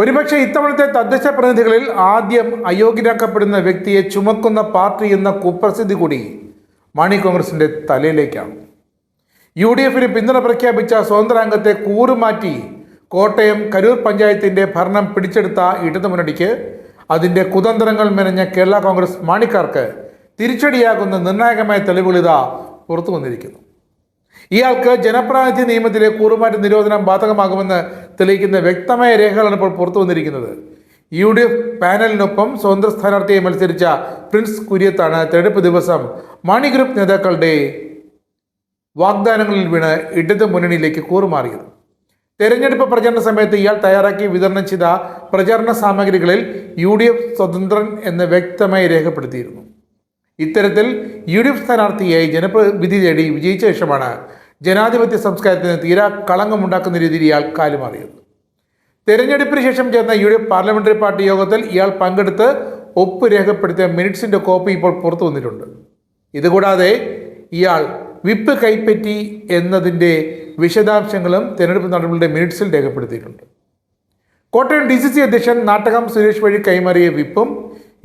ഒരുപക്ഷെ ഇത്തവണത്തെ തദ്ദേശ പ്രതിനിധികളിൽ ആദ്യം അയോഗ്യരാക്കപ്പെടുന്ന വ്യക്തിയെ ചുമക്കുന്ന പാർട്ടി എന്ന കുപ്രസിദ്ധി കൂടി മാണി കോൺഗ്രസിന്റെ തലയിലേക്കാണ്. യു ഡി എഫിന് പിന്തുണ പ്രഖ്യാപിച്ച സ്വതന്ത്രാംഗത്തെ കൂറുമാറ്റി കോട്ടയം കരൂർ പഞ്ചായത്തിന്റെ ഭരണം പിടിച്ചെടുത്ത ഇടതുമുന്നണിക്ക് അതിന്റെ കുതന്ത്രങ്ങൾ മെനഞ്ഞ കേരള കോൺഗ്രസ് മാണിക്കാർക്ക് തിരിച്ചടിയാകുന്ന നിർണായകമായ തെളിവുകൾ ഇതാ പുറത്തു വന്നിരിക്കുന്നു. ഇയാൾക്ക് ജനപ്രാതിനിധ്യ നിയമത്തിലെ കൂറുമാറ്റ നിരോധനം ബാധകമാകുമെന്ന് തെളിയിക്കുന്ന വ്യക്തമായ രേഖകളാണ് ഇപ്പോൾ പുറത്തു വന്നിരിക്കുന്നത്. യു ഡി എഫ് പാനലിനൊപ്പം സ്വതന്ത്ര സ്ഥാനാർത്ഥിയെ മത്സരിച്ച പ്രിൻസ് കുര്യത്താണ് തെരഞ്ഞെടുപ്പ് ദിവസം മാണി ഗ്രൂപ്പ് നേതാക്കളുടെ വാഗ്ദാനങ്ങളിൽ വീണ് ഇടതു മുന്നണിയിലേക്ക് കൂറുമാറിയത്. തെരഞ്ഞെടുപ്പ് പ്രചരണ സമയത്ത് ഇയാൾ തയ്യാറാക്കി വിതരണം ചെയ്ത പ്രചാരണ സാമഗ്രികളിൽ യു ഡി എഫ് സ്വതന്ത്രൻ എന്ന് വ്യക്തമായി രേഖപ്പെടുത്തിയിരുന്നു. ഇത്തരത്തിൽ യു ഡി എഫ് സ്ഥാനാർത്ഥിയായി ജനപ്രതിനിധി തേടി വിജയിച്ച ശേഷമാണ് ജനാധിപത്യ സംസ്കാരത്തിന് തീരാ കളങ്കമുണ്ടാക്കുന്ന രീതിയിൽ ഇയാൾ കാലുമാറിയത്. തെരഞ്ഞെടുപ്പിന് ശേഷം ചേർന്ന U D F parliamentary party യോഗത്തിൽ ഇയാൾ പങ്കെടുത്ത് ഒപ്പ് രേഖപ്പെടുത്തിയ മിനിറ്റ്സിന്റെ കോപ്പി ഇപ്പോൾ പുറത്തു വന്നിട്ടുണ്ട്. ഇതുകൂടാതെ ഇയാൾ വിപ്പ് കൈപ്പറ്റി എന്നതിന്റെ വിശദാംശങ്ങളും തെരഞ്ഞെടുപ്പ് നടപടികളുടെ മിനിറ്റ്സിൽ രേഖപ്പെടുത്തിയിട്ടുണ്ട്. കോട്ടയം ഡി സി സി അധ്യക്ഷൻ നാട്ടകം സുരേഷ് വഴി കൈമാറിയ വിപ്പും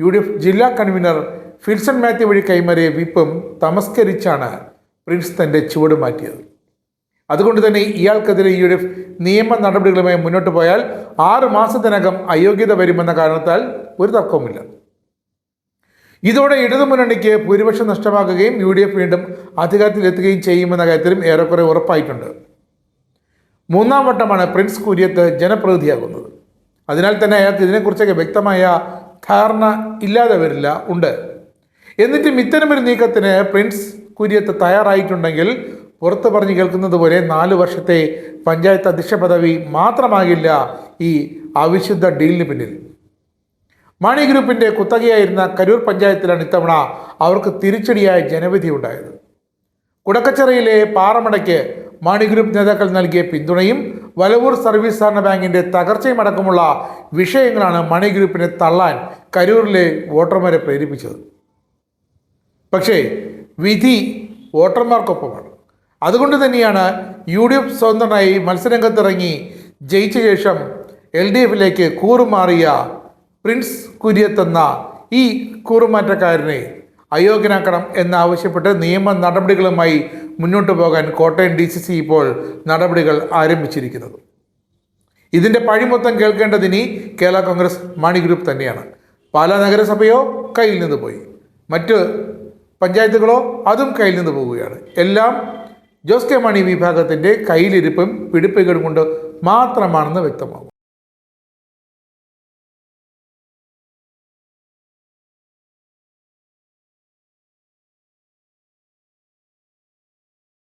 യു ഡി എഫ് ജില്ലാ കൺവീനർ ഫിൽസൺ മാത്യു വഴി കൈമാറിയ വിപ്പും തമസ്കരിച്ചാണ് പ്രിൻസ് തന്റെ ചുവട് മാറ്റിയത്. അതുകൊണ്ട് തന്നെ ഇയാൾക്കെതിരെ ഡി എഫ് നിയമ നടപടികളുമായി മുന്നോട്ട് പോയാൽ ആറ് മാസത്തിനകം അയോഗ്യത വരുമെന്ന കാരണത്താൽ ഒരു തർക്കവുമില്ല. ഇതോടെ ഇടതുമുന്നണിക്ക് ഭൂരിപക്ഷം നഷ്ടമാകുകയും യു ഡി എഫ് വീണ്ടും അധികാരത്തിലെത്തുകയും ചെയ്യുമെന്ന കാര്യത്തിലും ഏറെക്കുറെ ഉറപ്പായിട്ടുണ്ട്. മൂന്നാം വട്ടമാണ് പ്രിൻസ് കുര്യത്ത് ജനപ്രതിനിധിയാകുന്നത്. അതിനാൽ തന്നെ അയാൾക്ക് ഇതിനെക്കുറിച്ചൊക്കെ വ്യക്തമായ ധാരണ ഇല്ലാതെ വരില്ല ഉണ്ട്. എന്നിട്ടും ഇത്തരമൊരു നീക്കത്തിന് പ്രിൻസ് കുര്യത്ത് തയ്യാറായിട്ടുണ്ടെങ്കിൽ പുറത്ത് പറഞ്ഞു കേൾക്കുന്നത് പോലെ നാല് വർഷത്തെ പഞ്ചായത്ത് അധ്യക്ഷ പദവി മാത്രമാകില്ല ഈ അവിശുദ്ധ ഡീലിന് പിന്നിൽ. മാണി ഗ്രൂപ്പിന്റെ കുത്തകയായിരുന്ന കരൂർ പഞ്ചായത്തിലാണ് ഇത്തവണ അവർക്ക് തിരിച്ചടിയായ ജനവിധി ഉണ്ടായത്. കുടക്കച്ചിറയിലെ പാറമടയ്ക്ക് മാണി ഗ്രൂപ്പ് നേതാക്കൾ നൽകിയ പിന്തുണയും വലവൂർ സർവീസ് സഹകരണ ബാങ്കിന്റെ തകർച്ചയും അടക്കമുള്ള വിഷയങ്ങളാണ് മണി ഗ്രൂപ്പിനെ തള്ളാൻ കരൂരിലെ വോട്ടർമാരെ പ്രേരിപ്പിച്ചത്. പക്ഷേ വിധി വോട്ടർമാർക്കൊപ്പമാണ്. അതുകൊണ്ട് തന്നെയാണ് യു ഡി എഫ് സ്വതന്ത്രനായി മത്സരരംഗത്തിറങ്ങി ജയിച്ച ശേഷം എൽ ഡി എഫിലേക്ക് കൂറുമാറിയ പ്രിൻസ് കുര്യത്തെന്ന ഈ കൂറുമാറ്റക്കാരനെ അയോഗ്യനാക്കണം എന്നാവശ്യപ്പെട്ട് നിയമ നടപടികളുമായി മുന്നോട്ട് പോകാൻ കോട്ടയം ഡി സി സി ഇപ്പോൾ നടപടികൾ ആരംഭിച്ചിരിക്കുന്നത്. ഇതിന്റെ പഴി മൊത്തം കേൾക്കേണ്ടതിനി കേരള കോൺഗ്രസ് മണി ഗ്രൂപ്പ് തന്നെയാണ്. പാലാ നഗരസഭയോ കയ്യിൽ നിന്ന് പോയി. മറ്റ് പഞ്ചായത്തുകളോ അതും കയ്യിൽ നിന്ന് പോവുകയാണ്. എല്ലാം ജോസ് കെ മണി വിഭാഗത്തിന്റെ കയ്യിലിരിപ്പും പിടിപ്പുകളും കൊണ്ട് മാത്രമാണെന്ന് വ്യക്തമാകും.